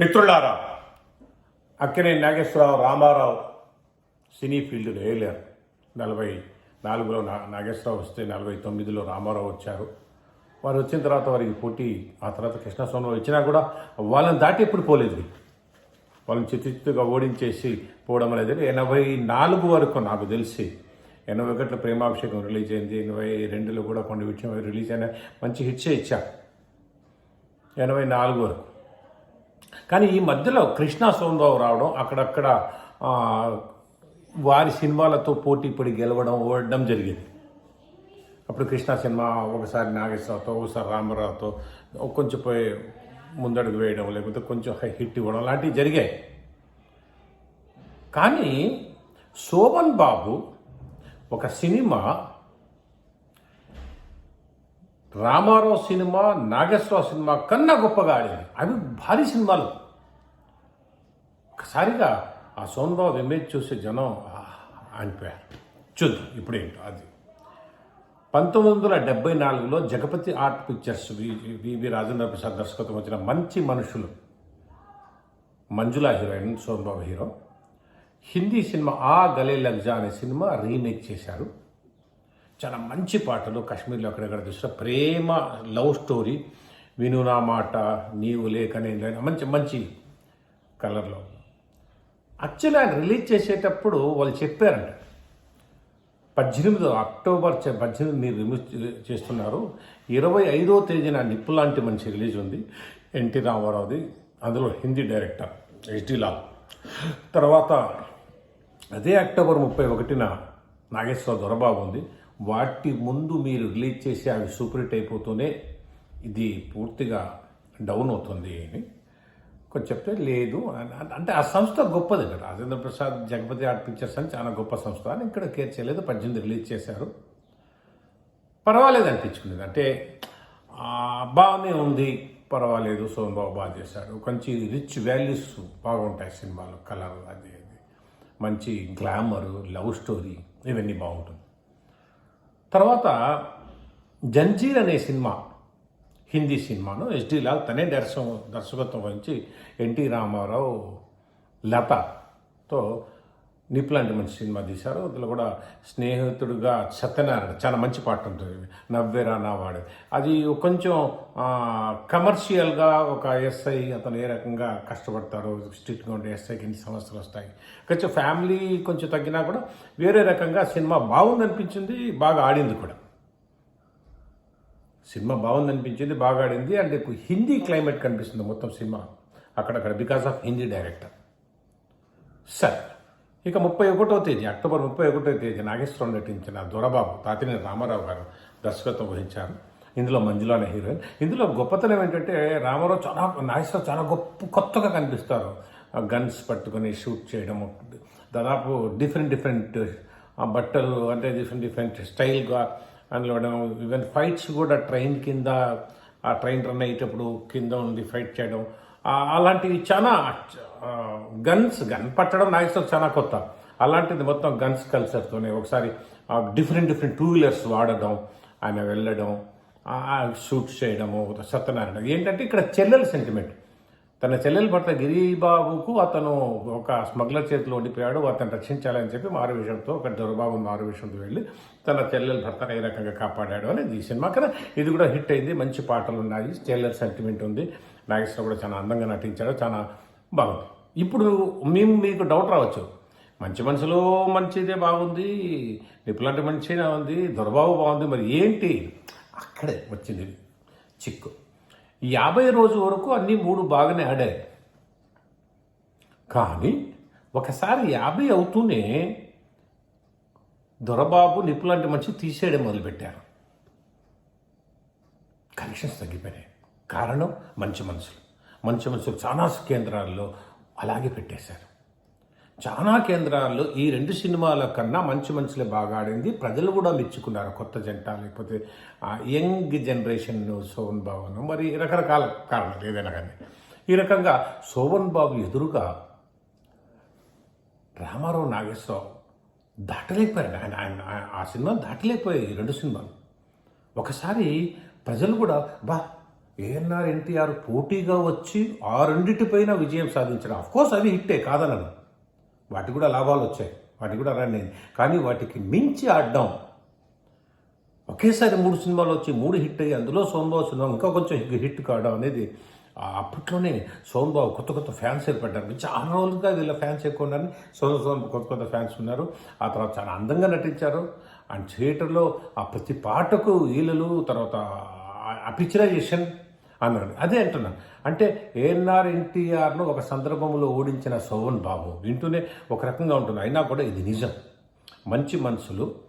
మిత్రులారా Akkineni Nageswararao Ramarao cine field వేయలేరు నలభై నాలుగులో నా నాగేశ్వరరావు వస్తే నలభై తొమ్మిదిలో రామారావు వచ్చారు. వారు వచ్చిన తర్వాత వారికి పోటీ ఆ తర్వాత కృష్ణస్వామి వచ్చినా కూడా వాళ్ళని దాటి ఎప్పుడు పోలేదు. వాళ్ళని చిత్తుగా ఓడించేసి పోవడం అనేది ఎనభై నాలుగు వరకు నాకు తెలిసి ఎనభై ఒకటిలో ప్రేమాభిషేకం రిలీజ్ అయింది ఎనభై రెండులో కూడా కొన్ని విషయం రిలీజ్ అయిన మంచి హిట్సే ఇచ్చా ఎనభై నాలుగు వరకు. కానీ ఈ మధ్యలో కృష్ణా సోమరావు రావడం అక్కడక్కడ వారి సినిమాలతో పోటీ పడి గెలవడం ఓడడం జరిగింది. అప్పుడు కృష్ణ సినిమా ఒకసారి నాగేశ్వరరావుతో ఒకసారి రామారావుతో కొంచెం పోయి ముందడుగు వేయడం లేకపోతే కొంచెం హిట్ ఇవ్వడం లాంటివి జరిగాయి. కానీ శోభన్ బాబు ఒక cinema Rama Rao cinema Nageswara Rao cinema కన్నా గొప్పగా ఆడింది. అవి భారీ సినిమాలు. ఒకసారిగా ఆ సోమబాబు ఇమేజ్ చూసే జనం అనిపోయారు చూద్దాం ఇప్పుడేంటో అది. పంతొమ్మిది వందల డెబ్బై నాలుగులో Jagapathi art pictures VV Rajendra Prasad దర్శకత్వం వచ్చిన Manchi Manushulu. Manjula heroine Somababu hero. Hindi cinema Aa Gale Lag Jaa అనే సినిమా రీమేక్ చేశారు. చాలా మంచి పాటలు కాశ్మీర్లో అక్కడక్కడ చూసిన. ప్రేమ లవ్ స్టోరీ విను నా మాట నీవు లేకనే మంచి మంచి కలర్లో. యాక్చువల్లీ ఆయన రిలీజ్ చేసేటప్పుడు వాళ్ళు చెప్పారంట. పద్దెనిమిదో అక్టోబర్ పద్దెనిమిది మీరు రిలీజ్ చేస్తున్నారు. ఇరవై ఐదో తేదీన నిప్పు లాంటి మంచి రిలీజ్ ఉంది. ఎన్టీ రామారావుది అందులో హిందీ డైరెక్టర్ హెచ్డి లాల్. తర్వాత అదే అక్టోబర్ ముప్పై ఒకటిన నాగేశ్వర దొరబాబు ఉంది. వాటి ముందు మీరు రిలీజ్ చేసి అవి సూపర్ అయిపోతూనే ఇది పూర్తిగా డౌన్ అవుతుంది. అని కొంచెం చెప్తే లేదు. అంటే ఆ సంస్థ గొప్పది ఇక్కడ రాజేంద్ర ప్రసాద్ జగపతి ఆర్ట్ పిక్చర్స్ అని చాలా గొప్ప సంస్థ. అని ఇక్కడ కేర్ చేయలేదు. పద్దెనిమిది రిలీజ్ చేశారు. పర్వాలేదు అనిపించుకునేది. అంటే బాగానే ఉంది. పర్వాలేదు. సోమబాబు బాగా చేశాడు. కొంచెం రిచ్ వాల్యూస్ బాగుంటాయి సినిమాలో. కలర్ అది మంచి గ్లామరు లవ్ స్టోరీ ఇవన్నీ బాగుంటుంది. తర్వాత జంజీర్ అనే సినిమా హిందీ సినిమాను ఎస్డి లాల్ తనే దర్శ దర్శకత్వం వహించి ఎన్టీ రామారావు లతతో నిప్ మంచి సినిమా తీశారు. అందులో కూడా స్నేహితుడుగా సత్యనారాయణ చాలా మంచి పాట ఉంటుంది. నవ్వేరా నావాడు అది కొంచెం కమర్షియల్గా ఒక ఎస్ఐ అతను ఏ రకంగా కష్టపడతారు స్ట్రిక్ట్గా ఉండే ఎస్ఐకి ఎన్ని సమస్యలు వస్తాయి. కొంచెం ఫ్యామిలీ కొంచెం తగ్గినా కూడా వేరే రకంగా సినిమా బాగుందనిపించింది బాగా ఆడింది కూడా. సినిమా బాగుందనిపించింది బాగా ఆడింది. అండ్ హిందీ క్లైమేట్ కనిపిస్తుంది మొత్తం సినిమా. అక్కడక్కడ బికాస్ ఆఫ్ హిందీ డైరెక్టర్. సరే. ఇక ముప్పై ఒకటో తేదీ అక్టోబర్ ముప్పై ఒకటో తేదీ నాగేశ్వరం నటించిన దొరబాబు తాతినేని రామారావు గారు దర్శకత్వం వహించారు. ఇందులో మంజులాన అనే హీరోయిన్. ఇందులో గొప్పతనం ఏంటంటే రామారావు చాలా నాగేశ్వరం చాలా గొప్ప కొత్తగా కనిపిస్తారు. గన్స్ పట్టుకొని షూట్ చేయడం దాదాపు డిఫరెంట్ డిఫరెంట్ బట్టలు అంటే డిఫరెంట్ డిఫరెంట్ స్టైల్గా అందులో ఈవెన్ ఫైట్స్ కూడా ట్రైన్ కింద ఆ ట్రైన్ రన్ అయ్యేటప్పుడు కింద ఉండి ఫైట్ చేయడం అలాంటివి చాలా గన్స్ గన్ పట్టడం నాగేశ్వరం చాలా కొత్త. అలాంటిది మొత్తం గన్స్ కల్చర్తోనే ఒకసారి డిఫరెంట్ డిఫరెంట్ టూ వీలర్స్ వాడడం ఆయన వెళ్ళడం షూట్ చేయడము సత్యనారాయణ. ఏంటంటే ఇక్కడ చెల్లెల సెంటిమెంట్ తన చెల్లెలు భర్త గిరిబాబుకు అతను ఒక స్మగ్లర్ చేతిలో ఉండిపోయాడు అతను రక్షించాలని చెప్పి మారు విషయంతో ఒక దొరబాబు మారు విషయంతో వెళ్ళి తన చెల్లెల భర్తను ఏ రకంగా కాపాడాడు అనేది ఈ సినిమా కదా. ఇది కూడా హిట్ అయింది మంచి పాటలు ఉన్నాయి చెల్లెల సెంటిమెంట్ ఉంది. నాగేశ్వర కూడా చాలా అందంగా నటించాడు చాలా బాగుంది. ఇప్పుడు మేము మీకు డౌట్ రావచ్చు. మంచి మనసులో మంచిదే బాగుంది నిపులాంటి మంచిగా ఉంది దొరబాబు బాగుంది మరి ఏంటి? అక్కడే వచ్చింది చిక్కు. యాభై రోజు వరకు అన్ని మూడు బాగానే ఆడాయి. కానీ ఒకసారి యాభై అవుతూనే దొరబాబు నిప్పులాంటి మంచి తీసేయడం మొదలుపెట్టారు. కనెక్షన్స్ తగ్గిపోయినాయి. కారణం మంచి మనసులు. మంచి మనసులు చాలా కేంద్రాల్లో అలాగే పెట్టేశారు. చాలా కేంద్రాల్లో ఈ రెండు సినిమాల కన్నా మంచి మనుషులే బాగా ఆడింది. ప్రజలు కూడా మెచ్చుకున్నారు కొత్త జంట లేకపోతే ఆ యంగ్ జనరేషన్ శోభన్ బాబును. మరి రకరకాల కారణాలు ఏదైనా కానీ. ఈ రకంగా శోభన్ బాబు ఎదురుగా రామారావు నాగేశ్వరరావు దాటలేకపోయాడు ఆయన ఆయన ఆ సినిమా దాటలేకపోయాయి రెండు సినిమాలు. ఒకసారి ప్రజలు కూడా బా ఏఎన్ఆర్ ఎన్టీఆర్ పోటీగా వచ్చి ఆ రెండింటిపైన విజయం సాధించడం. కోర్స్ అవి హిట్టే కాదనను. వాటికి కూడా లాభాలు వచ్చాయి. వాటికి కూడా రాని కానీ వాటికి మించి ఆడడం. ఒకేసారి మూడు సినిమాలు వచ్చి మూడు హిట్ అయ్యి అందులో సోమబాబు సినిమా ఇంకా కొంచెం హిట్ కావడం అనేది అప్పట్లోనే సోమబాబు కొత్త కొత్త ఫ్యాన్స్ ఏర్పడ్డారు. చాలా రోజులుగా వీళ్ళ ఫ్యాన్స్ ఎక్కువ ఉన్నారని సోమ సోన్ కొత్త కొత్త ఫ్యాన్స్ ఉన్నారు. ఆ తర్వాత చాలా అందంగా నటించారు. అండ్ థియేటర్లో ఆ ప్రతి పాటకు ఈలలు తర్వాత ఆ పిక్చరైజేషన్ అన్నారు అదే అంటున్నాను. అంటే ఏఎన్ఆర్ ఎన్టీఆర్ను ఒక సందర్భంలో ఓడించిన సోవన్ బాబు వింటూనే ఒక రకంగా ఉంటుంది అయినా కూడా ఇది నిజం. మంచి మనసులు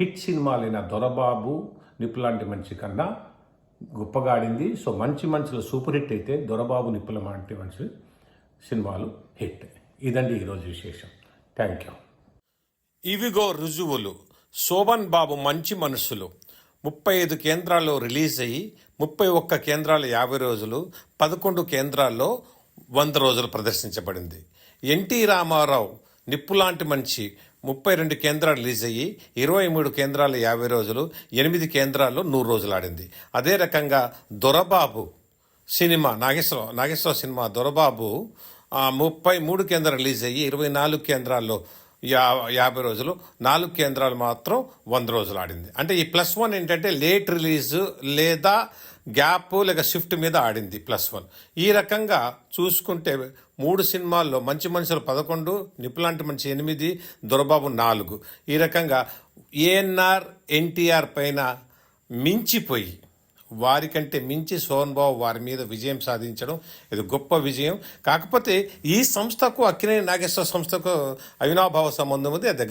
హిట్ సినిమాలైన దొరబాబు నిప్పులాంటి మనిషి కన్నా గొప్పగా ఆడింది సో మంచి మనుషులు సూపర్ హిట్ అయితే దొరబాబు నిప్పుల లాంటి మనిషి సినిమాలు హిట్. ఇదండి ఈరోజు విశేషం. Thank you. ఇవిగో రుజువులు. శోభన్ బాబు మంచి మనుషులు ముప్పై ఐదు కేంద్రాల్లో రిలీజ్ అయ్యి ముప్పై ఒక్క కేంద్రాలు యాభై రోజులు పదకొండు కేంద్రాల్లో వంద రోజులు ప్రదర్శించబడింది. ఎన్టీ రామారావు నిప్పులాంటి మంచి ముప్పై రెండు కేంద్రాలు రిలీజ్ అయ్యి ఇరవై మూడు కేంద్రాలు యాభై రోజులు ఎనిమిది కేంద్రాల్లో నూరు రోజులు ఆడింది. అదే రకంగా దొరబాబు సినిమా నాగేశ్వరరావు నాగేశ్వరరావు సినిమా దొరబాబు ముప్పై మూడు కేంద్రాలు రిలీజ్ అయ్యి ఇరవై నాలుగు కేంద్రాల్లో యా యాభై రోజులు. నాలుగు కేంద్రాలు మాత్రం వంద రోజులు ఆడింది. అంటే ఈ ప్లస్ వన్ ఏంటంటే లేట్ రిలీజ్ లేదా గ్యాప్ లేక షిఫ్ట్ మీద ఆడింది ప్లస్ వన్. ఈ రకంగా చూసుకుంటే మూడు సినిమాల్లో మంచి మనుషులు పదకొండు నిపులాంటి మనిషి ఎనిమిది దొరబాబు నాలుగు. ఈ రకంగా ఏఎన్ఆర్ ఎన్టీఆర్ పైన మించిపోయి వారికంటే మించి సోహన్ బాబు వారి మీద విజయం సాధించడం ఇది గొప్ప విజయం. కాకపోతే ఈ సంస్థకు అక్కినే నాగేశ్వర సంస్థకు అవినాభావ సంబంధం ఉంది. అది